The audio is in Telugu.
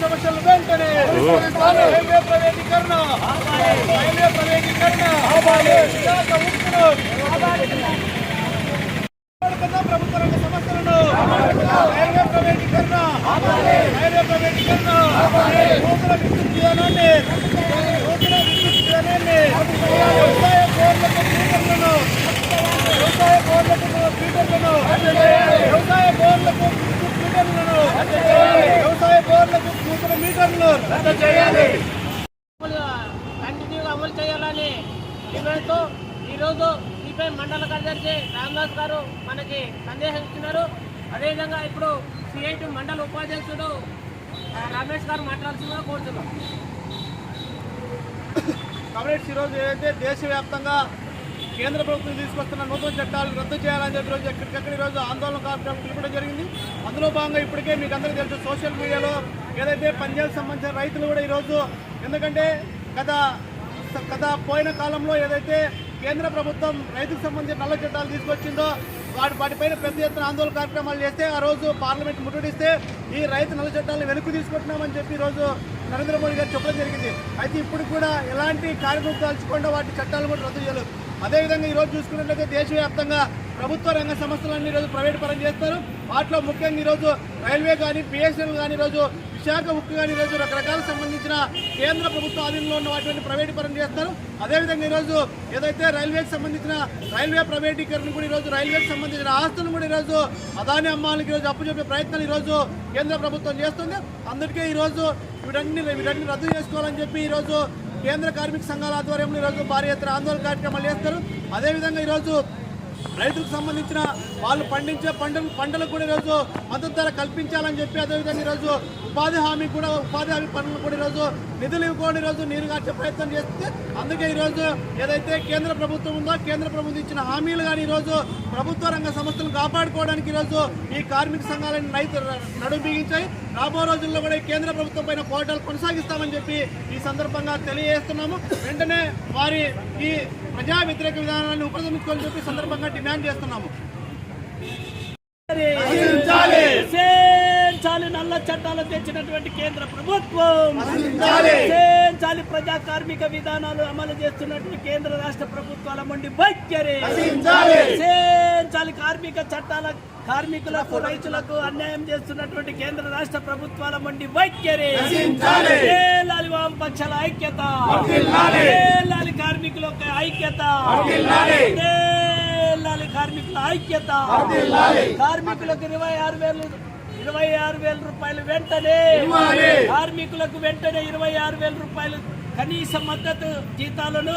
సమస్యలు వెంటనే రైల్వే ప్రైవేటీకరణ రైల్వే ప్రైవేటీకరణ ప్రభుత్వ రంగ సమస్యలను రైల్వే ప్రైవేటీకరణ మీటర్లను వ్యవసాయ బోర్డులకు విద్యుత్ మీటర్లను వ్యవసాయ బోర్డులకు నూతన మీటర్లు రద్దు చేయాలి కంటిన్యూగా అమలు చేయాలని డిమాండ్తో ఈరోజు సిపిఐ మండల కార్యదర్శి రామదాస్ గారు మనకి సందేశం ఇచ్చినారు. అదేవిధంగా ఇప్పుడు సిఐటి మండల ఉపాధ్యక్షుడు రమేష్ గారు మాట్లాడుతుందిగా కోరుతున్నాం. కమరేట్స్ ఈరోజు ఏదైతే దేశవ్యాప్తంగా కేంద్ర ప్రభుత్వం తీసుకొస్తున్న నూతన చట్టాలు రద్దు చేయాలని చెప్పి రోజు ఎక్కడికక్కడ ఈరోజు ఆందోళన కార్యక్రమం పిలుపడం జరిగింది. అందులో భాగంగా ఇప్పటికే మీకు అందరికీ తెలుసు సోషల్ మీడియాలో ఏదైతే పంజాబ్ సంబంధించిన రైతులు కూడా ఈరోజు ఎందుకంటే గత గత పోయిన కాలంలో ఏదైతే కేంద్ర ప్రభుత్వం రైతుకు సంబంధించిన నల్ల చట్టాలు తీసుకొచ్చిందో వాటి వాటిపైన పెద్ద ఎత్తున ఆందోళన కార్యక్రమాలు చేస్తే ఆ రోజు పార్లమెంట్ ముట్టడిస్తే ఈ రైతు నల్ల చట్టాలను వెనక్కి తీసుకుంటున్నామని చెప్పి ఈరోజు రోజు నరేంద్ర మోడీ గారు చెప్పడం జరిగింది. అయితే ఇప్పుడు కూడా ఎలాంటి కార్యక్రమం దాల్చకుండా వాటి చట్టాలు కూడా రద్దు చేయలేదు. అదేవిధంగా ఈరోజు చూసుకున్నట్లయితే దేశవ్యాప్తంగా ప్రభుత్వ రంగ సంస్థలన్నీ ఈరోజు ప్రైవేట్ పరం చేస్తారు వాటిలో ముఖ్యంగా ఈరోజు రైల్వే కానీ బిఎస్ఎన్ఎల్ కానీ ఈరోజు విశాఖ ఉక్కు కానీ ఈరోజు రకరకాల సంబంధించిన కేంద్ర ప్రభుత్వ ఆధీనంలో ఉన్న వాటిని ప్రైవేట్ పరం చేస్తారు అదేవిధంగా ఈరోజు ఏదైతే రైల్వేకి సంబంధించిన రైల్వే ప్రైవేటీకరణ కూడా ఈరోజు రైల్వేకి సంబంధించిన ఆస్తులను కూడా ఈరోజు అదాని అమ్మాలకి ఈరోజు అప్పు చెప్పే ప్రయత్నాలు ఈరోజు కేంద్ర ప్రభుత్వం చేస్తుంది అందుకే ఈరోజు వీటన్ని వీటన్ని రద్దు చేసుకోవాలని చెప్పి ఈరోజు కేంద్ర కార్మిక సంఘాల ఆధ్వర్యంలో ఈరోజు భారీ ఎత్తున ఆందోళన కార్యక్రమాలు చేస్తారు. అదేవిధంగా ఈరోజు రైతులకు సంబంధించిన వాళ్ళు పండించే పంటలు పంటలకు కూడా ఈరోజు మద్దతు ధర కల్పించాలని చెప్పి అదేవిధంగా ఈరోజు ఉపాధి హామీ కూడా ఉపాధి హామీ పనులు కూడా ఈరోజు నిధులు ఇవ్వకుండా ఈరోజు నీరు కార్చే ప్రయత్నం చేస్తే అందుకే ఈరోజు ఏదైతే కేంద్ర ప్రభుత్వం ఉందో కేంద్ర ప్రభుత్వం ఇచ్చిన హామీలు కానీ ఈరోజు ప్రభుత్వ రంగ సంస్థలను కాపాడుకోవడానికి ఈరోజు ఈ కార్మిక సంఘాలను రైతు నడుము బిగించాయి. రాబో రోజుల్లో కూడా కేంద్ర ప్రభుత్వం పైన పోరాటాలు కొనసాగిస్తామని చెప్పి ఈ సందర్భంగా తెలియజేస్తున్నాము. వెంటనే వారి ఈ ప్రజా వ్యతిరేక విధానాన్ని ఉపసంహరించుకోవాలని చెప్పి సందర్భంగా డిమాండ్ చేస్తున్నాము. చాలి నల్ల చట్టాలు తెచ్చినటువంటి కేంద్ర ప్రభుత్వం. చాలి ప్రజా కార్మిక విధానాలు అమలు చేస్తున్నటువంటి కేంద్ర రాష్ట్ర ప్రభుత్వాల మొండి వైఖరి చాలి కార్మిక చట్టాల కార్మికులకు రైతులకు అన్యాయం చేస్తున్నటువంటి కేంద్ర రాష్ట్ర ప్రభుత్వాల మొండి వైఖరి వామపక్షాల ఐక్యత. కార్మికుల యొక్క ఐక్యత కార్మికుల ఐక్యత. కార్మికులకు ఇరవై ఆరు వేలు ఇరవై ఆరు వేల రూపాయలు వెంటనే. కార్మికులకు వెంటనే ఇరవై ఆరు వేల రూపాయలు కనీస మద్దతు జీతాలను